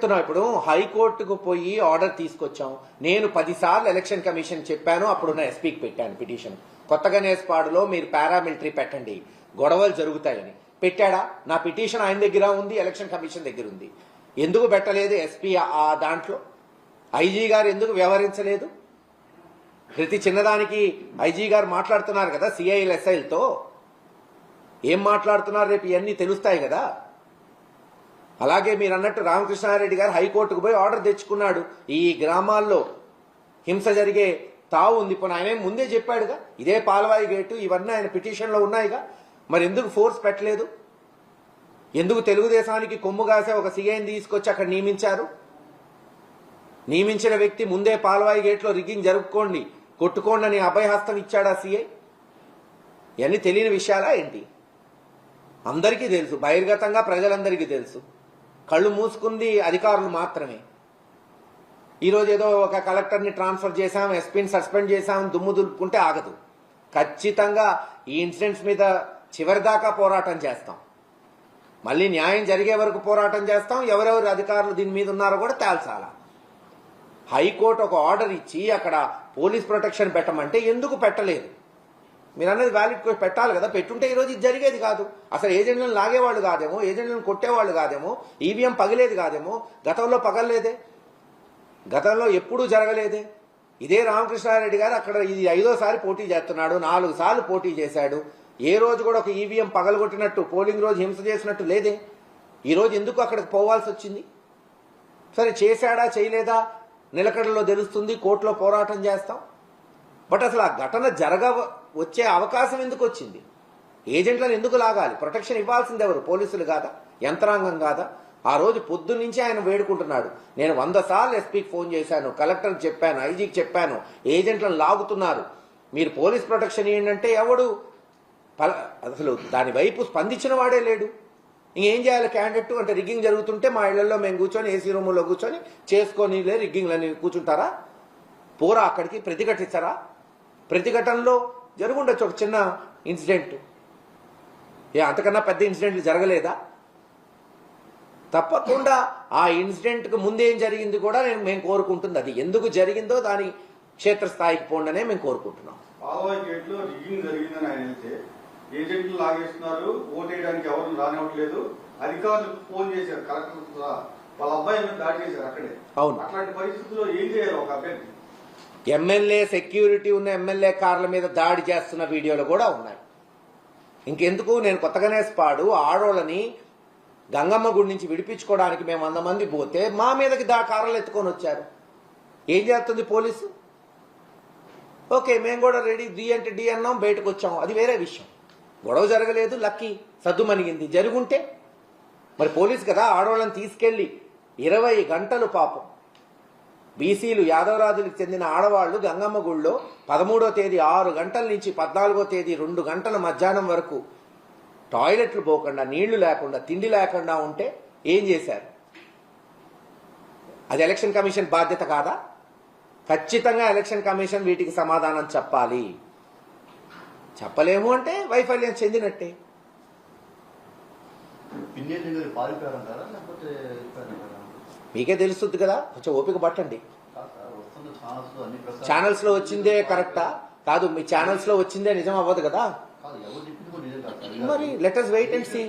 చెప్తున్నావు ఇప్పుడు హైకోర్టుకు పోయి ఆర్డర్ తీసుకొచ్చాం. నేను పదిసార్లు ఎలక్షన్ కమిషన్ చెప్పాను అప్పుడున్న ఎస్పీకి పెట్టాను పిటిషన్. కొత్తగా నేస్పాడులో మీరు పారామిలిటరీ పెట్టండి. గొడవలు జరుగుతాయని. పెట్టాడా? నా పిటిషన్ ఆయన దగ్గర ఉంది ఎలక్షన్ కమిషన్ దగ్గర ఉంది. ఎందుకు పెట్టలేదు ఎస్పీ ఆ దాంట్లో? ఐజీ గారు ఎందుకు వ్యవహరించలేదు? ప్రతి చిన్నదానికి ఐజీ గారు మాట్లాడుతున్నారు కదా సిఐఎల్ఎస్ఐలతో ఏం మాట్లాడుతున్నారు రేపు? ఇవన్నీ తెలుస్తాయి కదా. అలాగే మీరు అన్నట్టు రామకృష్ణారెడ్డి గారు హైకోర్టుకు పోయి ఆర్డర్ తెచ్చుకున్నాడు. ఈ గ్రామాల్లో హింస జరిగే తావు ఉంది. ఇప్పుడు ఆయన ముందే చెప్పాడుగా ఇదే పాలవాయి గేటు ఇవన్నీ ఆయన పిటిషన్లో ఉన్నాయిగా. మరి ఎందుకు ఫోర్స్ పెట్టలేదు? ఎందుకు తెలుగుదేశానికి కొమ్ము కాసే ఒక సీఐని తీసుకొచ్చి అక్కడ నియమించారు? నియమించిన వ్యక్తి ముందే పాలవాయి గేట్లో రిగ్గింగ్ జరుపుకోండి కొట్టుకోండి అని అభయహస్తం ఇచ్చాడా సీఐ? ఇవన్నీ తెలియని విషయాలా ఏంటి? అందరికీ తెలుసు బహిర్గతంగా ప్రజలందరికీ తెలుసు. కళ్ళు మూసుకుంది అధికారులు మాత్రమే. ఈరోజు ఏదో ఒక కలెక్టర్ని ట్రాన్స్ఫర్ చేశాం ఎస్పీని సస్పెండ్ చేశాం దుమ్ము దులుపుకుంటే ఆగదు. ఖచ్చితంగా ఈ ఇన్సిడెంట్స్ మీద చివరిదాకా పోరాటం చేస్తాం. మళ్ళీ న్యాయం జరిగే వరకు పోరాటం చేస్తాం. ఎవరెవరు అధికారులు దీని మీద ఉన్నారో కూడా తేల్చాలా? హైకోర్టు ఒక ఆర్డర్ ఇచ్చి అక్కడ పోలీస్ ప్రొటెక్షన్ పెట్టమంటే ఎందుకు పెట్టలేదు? మీరు అన్నది వ్యాలిడ్ పెట్టాలి కదా. పెట్టుంటే ఈరోజు ఇది జరిగేది కాదు. అసలు ఏజెంట్లను లాగేవాళ్ళు కాదేమో ఏజెంట్లను కొట్టేవాళ్ళు కాదేమో ఈవీఎం పగిలేది కాదేమో గతంలో పగలలేదే. గతంలో ఎప్పుడూ జరగలేదే. ఇదే రామకృష్ణారెడ్డి గారు అక్కడ ఇది ఐదోసారి పోటీ చేస్తున్నాడు నాలుగు సార్లు పోటీ చేశాడు. ఏ రోజు కూడా ఒక ఈవీఎం పగలగొట్టినట్టు పోలింగ్ రోజు హింస చేసినట్టు లేదే. ఈరోజు ఎందుకు అక్కడికి పోవాల్సి వచ్చింది? సరే చేశాడా చేయలేదా? నిలకడలో తెలుస్తుంది కోర్టులో పోరాటం చేస్తాం. బట్ అసలు ఆ ఘటన జరగ వచ్చే అవకాశం ఎందుకు వచ్చింది ఏజెంట్లను ఎందుకు లాగాలి? ప్రొటెక్షన్ ఇవ్వాల్సింది ఎవరు? పోలీసులు కాదా? యంత్రాంగం కాదా? ఆ రోజు పొద్దు నుంచి ఆయన వేడుకుంటున్నాడు. నేను వంద సార్లు ఎస్పీకి ఫోన్ చేశాను కలెక్టర్కి చెప్పాను ఐజీకి చెప్పాను ఏజెంట్లను లాగుతున్నారు. మీరు పోలీస్ ప్రొటెక్షన్ ఏంటంటే ఎవడు? పల- అసలు దాని వైపు స్పందించిన వాడే లేడు. ఇంకేం చేయాలి? క్యాండిడేట్ అంటే రిగ్గింగ్ జరుగుతుంటే మా ఇళ్ళలో మేము కూర్చొని ఏసీ రూములో కూర్చొని చేసుకొని లే రిగ్గింగ్లని కూర్చుంటారా? పోరా అక్కడికి ప్రతిఘటిస్తారా? ప్రతిఘటనలో జరుగుండొచ్చు ఒక చిన్న ఇన్సిడెంట్. ఏ అంతకన్నా పెద్ద ఇన్సిడెంట్లు జరగలేదా? తప్పకుండా ఆ ఇన్సిడెంట్కి ముందేం జరిగింది కూడా నేను మేము కోరుకుంటుంది. అది ఎందుకు జరిగిందో దాని క్షేత్రస్థాయికి పోండనే మేము కోరుకుంటున్నాం. ఏజెంట్లు లాగేస్తున్నారు ఓటేయడానికి ఎవరు రానివ్వట్లేదు అధికారులకు ఫోన్ చేశారు కలెక్టర్. వాళ్ళ అబ్బాయి దాడి చేశారు అక్కడే. అవును. అట్లాంటి పరిస్థితుల్లో ఏం చేయాలి ఒక అభ్యర్థి? ఎమ్మెల్యే సెక్యూరిటీ ఉన్న ఎమ్మెల్యే కార్ల మీద దాడి చేస్తున్న వీడియోలు కూడా ఉన్నాయి. ఇంకెందుకు? నేను కొత్తగానే స్పాడు ఆడోళ్ళని గంగమ్మ గుడి నుంచి విడిపించుకోవడానికి మేము వంద మంది పోతే మా మీదకి దా కార్లు ఎత్తుకొని వచ్చారు. ఏం చేస్తుంది పోలీసు? ఓకే మేము కూడా రెడీ డి అంటే డి అన్నాం బయటకు వచ్చాం. అది వేరే విషయం. గొడవ జరగలేదు లక్కీ. సద్దుమణిగింది జరుగుంటే మరి పోలీసు కదా ఆడవాళ్ళని తీసుకెళ్ళి ఇరవై గంటలు పాపం బీసీలు యాదవరాజులకు చెందిన ఆడవాళ్ళు గంగమ్మ గుళ్ళో పదమూడో తేదీ ఆరు గంటల నుంచి పద్నాలుగో తేదీ రెండు గంటల మధ్యాహ్నం వరకు టాయిలెట్లు పోకుండా నీళ్ళు లేకుండా తిండి లేకుండా ఉంటే ఏం చేశారు? అది ఎలక్షన్ కమిషన్ బాధ్యత కాదా? ఖచ్చితంగా ఎలక్షన్ కమిషన్ వీటికి సమాధానం చెప్పాలి. చెప్పలేము అంటే వైఫల్యం చెందినట్టే పిన్నేటి గారు పారిపోయారంటారా లేకపోతే వెళ్ళిపోయారంటారా? మీకే తెలుస్తుంది కదా? కొంచెం ఓపిక పట్టండి. ఛానల్స్లో ఛానల్స్లో వచ్చిందే కరెక్టా? కాదు మీ ఛానల్స్లో వచ్చిందే నిజం అవ్వదు కదా? మరి లెటర్స్ వెయిట్ అండ్ సీ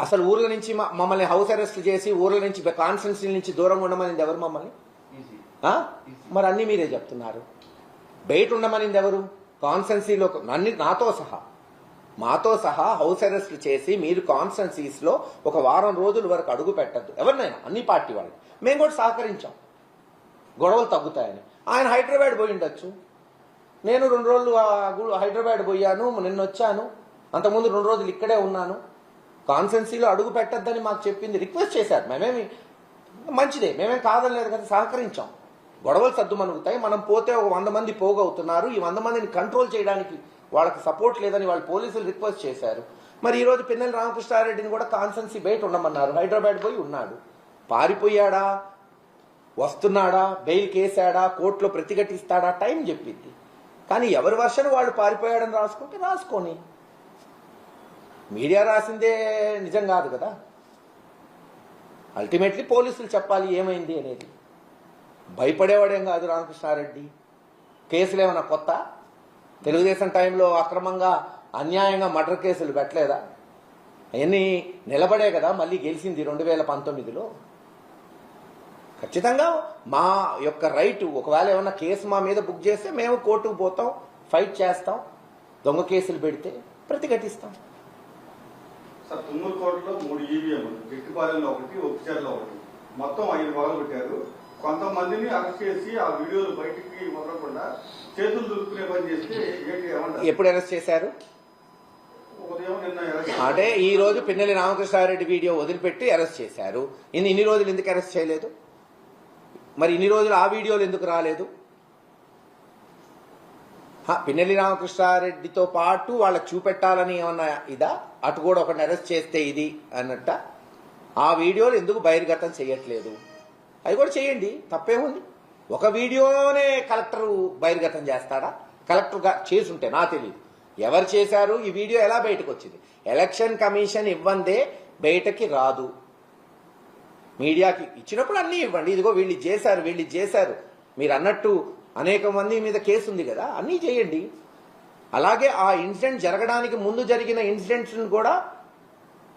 అసలు ఊర్ల నుంచి మమ్మల్ని హౌస్ అరెస్ట్ చేసి ఊర్ల నుంచి కాన్స్టిట్యున్సీ నుంచి దూరంగా ఉండమనింది ఎవరు మమ్మల్ని? మరి అన్ని మీరే చెప్తున్నారు. బయట ఉండమనింది ఎవరు? కాన్స్టెన్సీలో అన్ని నాతో సహా. మాతో సహా హౌస్ అరెస్ట్ చేసి మీరు కాన్స్టెన్సీస్లో ఒక వారం రోజుల వరకు అడుగు పెట్టద్దు. ఎవరినైనా అన్ని పార్టీ వాళ్ళు మేము కూడా సహకరించాం. గొడవలు తగ్గుతాయని. ఆయన హైదరాబాద్ పోయి ఉండొచ్చు. నేను రెండు రోజులు హైదరాబాద్ పోయాను నిన్న వచ్చాను. అంతకుముందు రెండు రోజులు ఇక్కడే ఉన్నాను. కాన్సెన్సీలో అడుగు పెట్టద్దని మాకు చెప్పింది. రిక్వెస్ట్ చేశారు. మేమేమి మంచిదే. మేమేం కాదనలేదు కదా సహకరించాం. గొడవలు సర్దుమనుగుతాయి మనం పోతే ఒక వంద మంది పోగవుతున్నారు. ఈ వంద మందిని కంట్రోల్ చేయడానికి వాళ్ళకి సపోర్ట్ లేదని వాళ్ళు పోలీసులు రిక్వెస్ట్ చేశారు. మరి ఈరోజు పిన్నెల రామకృష్ణారెడ్డిని కూడా కాన్సెన్సీ బయట ఉండమన్నారు. హైదరాబాద్ పోయి ఉన్నాడు. పారిపోయాడా? వస్తున్నాడా? బెయిల్ కేసాడా? కోర్టులో ప్రతిఘటిస్తాడా? టైం చెప్పింది కానీ ఎవరి వర్షన్ వాళ్ళు పారిపోయాడని రాసుకుంటే రాసుకొని. మీడియా రాసిందే నిజం కాదు కదా. అల్టిమేట్లీ పోలీసులు చెప్పాలి ఏమైంది అనేది. భయపడేవాడేం కాదు రామకృష్ణారెడ్డి. కేసులు ఏమైనా కొత్త? తెలుగుదేశం టైంలో అక్రమంగా అన్యాయంగా మర్డర్ కేసులు పెట్టలేదా? అవన్నీ నిలబడే కదా మళ్ళీ గెలిచింది రెండు వేల పంతొమ్మిదిలో. ఖచ్చితంగా మా యొక్క రైట్ ఒకవేళ ఏమన్నా కేసు మా మీద బుక్ చేస్తే మేము కోర్టుకు పోతాం ఫైట్ చేస్తాం దొంగ కేసులు పెడితే ప్రతిఘటిస్తాం. సార్ తుమ్మూరు మూడు ఈవీఎం గిట్టుపాలెంలో ఒకటి ఒకటి. మొత్తం ఐదు భాగాలు పెట్టారు. కొంతమందిని అరెస్ట్ చేసి ఆ వీడియోలు బయటికి వదలకుండా చేతులు దులుపుకునే పని చేస్తే ఏంటి ఏమంటారు? ఎప్పుడు అరెస్ట్ చేశారు? అంటే ఈ రోజు పిన్నెల్లి రామకృష్ణారెడ్డి వీడియో వదిలిపెట్టి అరెస్ట్ చేశారు. ఇన్ని ఇన్ని రోజులు ఎందుకు అరెస్ట్ చేయలేదు? మరి ఇన్ని రోజులు ఆ వీడియోలు ఎందుకు రాలేదు? పిన్నెల్లి రామకృష్ణారెడ్డితో పాటు వాళ్ళకి చూపెట్టాలని ఏమన్నా ఇదా? అటు కూడా ఒకరిని అరెస్ట్ చేస్తే ఇది అన్నట్ట. ఆ వీడియోలు ఎందుకు బహిర్గతం చేయట్లేదు? అది కూడా చేయండి. తప్పేముంది ఒక వీడియోనే కలెక్టర్ బహిర్గతం చేస్తాడా? కలెక్టర్గా చేసుంటే నా తెలియదు. ఎవరు చేశారు? ఈ వీడియో ఎలా బయటకు వచ్చింది ఎలక్షన్ కమిషన్ ఇవ్వందే బయటకి రాదు. మీడియాకి ఇచ్చినప్పుడు అన్నీ ఇవ్వండి. ఇదిగో వీళ్ళు చేశారు వీళ్ళు చేశారు. మీరు అన్నట్టు అనేక మంది మీద కేసు ఉంది కదా. అన్నీ చేయండి. అలాగే ఆ ఇన్సిడెంట్ జరగడానికి ముందు జరిగిన ఇన్సిడెంట్స్ని కూడా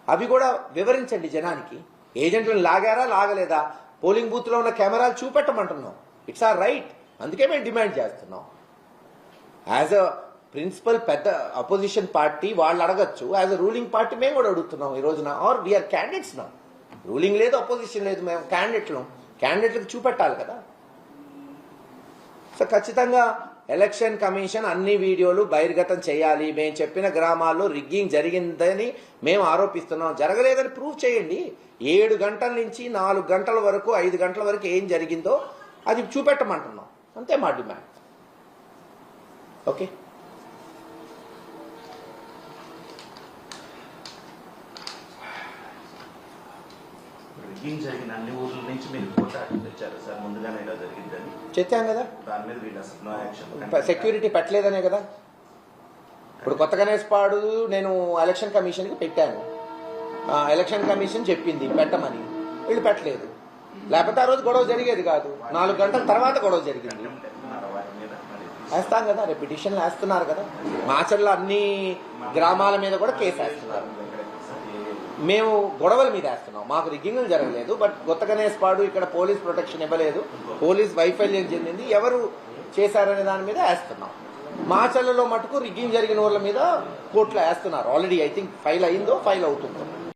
అవి కూడా వివరించండి జనానికి. ఏజెంట్లను లాగారా లాగలేదా? పోలింగ్ బూత్లో ఉన్న కెమెరాలు చూపెట్టమంటున్నాం. ఇట్స్ ఆర్ రైట్ అందుకే మేము డిమాండ్ చేస్తున్నాం. యాజ్ అ ప్రిన్సిపల్ పెద్ద అపోజిషన్ పార్టీ వాళ్ళు అడగచ్చు. యాజ్ అ రూలింగ్ పార్టీ మేము కూడా అడుగుతున్నాం ఈ రోజున. ఆర్ వీఆర్ క్యాండిడేట్స్ నా రూలింగ్ లేదు అపోజిషన్ లేదు మేము క్యాండిడేట్లు క్యాండిడేట్లకు చూపెట్టాలి కదా. సో ఖచ్చితంగా ఎలక్షన్ కమిషన్ అన్ని వీడియోలు బహిర్గతం చేయాలి. మేము చెప్పిన గ్రామాల్లో రిగ్గింగ్ జరిగిందని మేము ఆరోపిస్తున్నాం. జరగలేదని ప్రూవ్ చేయండి. ఏడు గంటల నుంచి నాలుగు గంటల వరకు ఐదు గంటల వరకు ఏం జరిగిందో అది చూపెట్టమంటున్నాం. అంతే మా డిమాండ్. ఓకే? రిగ్గింగ్ జరిగిన అన్ని ఊర్ల నుంచి మీరు తెచ్చారు సార్ ముందుగానే ఇలా జరిగిందని. చెప్పాం కదా? దాని మీద వీళ్ళు అసలు నో యాక్షన్ సెక్యూరిటీ పెట్టలేదనే కదా? ఇప్పుడు కొత్త గణేష్ పాడు నేను ఎలక్షన్ కమిషన్కి పెట్టాను. ఎలక్షన్ కమిషన్ చెప్పింది పెట్టమని. వీళ్ళు పెట్టలేదు. లేకపోతే ఆ రోజు గొడవ జరిగేది కాదు. నాలుగు గంటల తర్వాత గొడవ జరిగింది. వేస్తాం కదా రేపు పిటిషన్లు వేస్తున్నారు కదా. మాచర్లో అన్ని గ్రామాల మీద కూడా కేసు వేస్తున్నారు. మేము గొడవల మీద వేస్తున్నాం. మాకు రిగ్గింగ్లు జరగలేదు బట్ కొత్త గణేష్ పాడు ఇక్కడ పోలీస్ ప్రొటెక్షన్ ఇవ్వలేదు. పోలీస్ వైఫల్యం చెందింది. ఎవరు చేశారనే దాని మీద వేస్తున్నాం. మాచర్లలో మటుకు రిగ్గింగ్ జరిగిన వాళ్ళ మీద కోర్టులో వేస్తున్నారు. ఆల్రెడీ ఐ థింక్ ఫైల్ అయిందో ఫైల్ అవుతుందో.